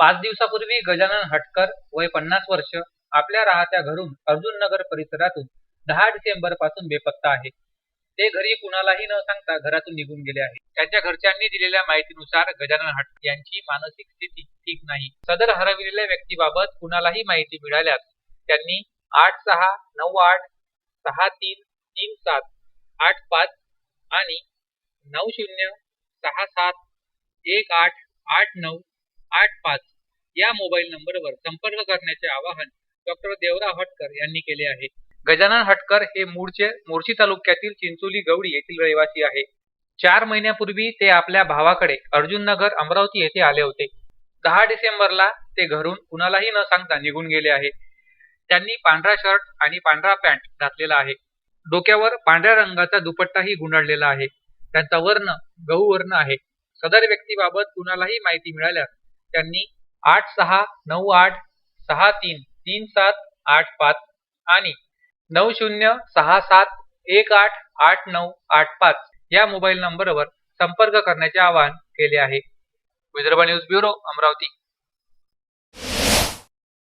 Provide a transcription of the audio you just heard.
पाच दिवसापूर्वी गजानन हटकर वय पन्नास वर्ष आपल्या राहत्या घरून अर्जुन नगर परिसरातून दहा डिसेंबरपासून बेपत्ता आहे. ते घरी कुणालाही न सांगता घरातून निघून गेले आहे त्यांच्या घरच्यांनी दिलेल्या माहितीनुसार गजानन हटकर यांची मानसिक स्थिती ठीक नाही. सदर हरविलेल्या व्यक्तीबाबत कुणालाही माहिती मिळाल्यास त्यांनी आठ सहा नऊ आठ सहा तीन तीन सात आठ पाच आणि नऊ शून्य सहा सात एक आठ आठ नऊ आठ पाच या मोबाईल नंबरवर संपर्क करण्याचे आवाहन डॉक्टर देवराव हटकर यांनी केले आहे. गजानन हटकर हे मूळचे मोर्शी तालुक्यातील चिंचोली गवडी येथील रहिवासी आहे. चार महिन्यापूर्वी ते आपल्या भावाकडे अर्जुन नगर अमरावती येथे आले होते. दहा डिसेंबरला ते घरून कुणालाही न सांगता निघून गेले आहे. त्यांनी पांढरा शर्ट आणि पांढरा पॅन्ट घातलेला आहे. डोक्यावर पांढऱ्या रंगाचा दुपट्टाही गुंडाळलेला आहे. त्यांचा वर्ण गहू वर्ण आहे. सदर व्यक्तीबाबत कुणालाही माहिती मिळाल्यास त्यांनी आठ सहा नऊ आठ सहा तीन तीन सात आठ पाच आणि नऊ शून्य सहा सात एक आठ आठ नऊ आठ पाच या मोबाईल नंबरवर संपर्क करण्याचे आवाहन केले आहे. Vidarbha news bureau Amravati.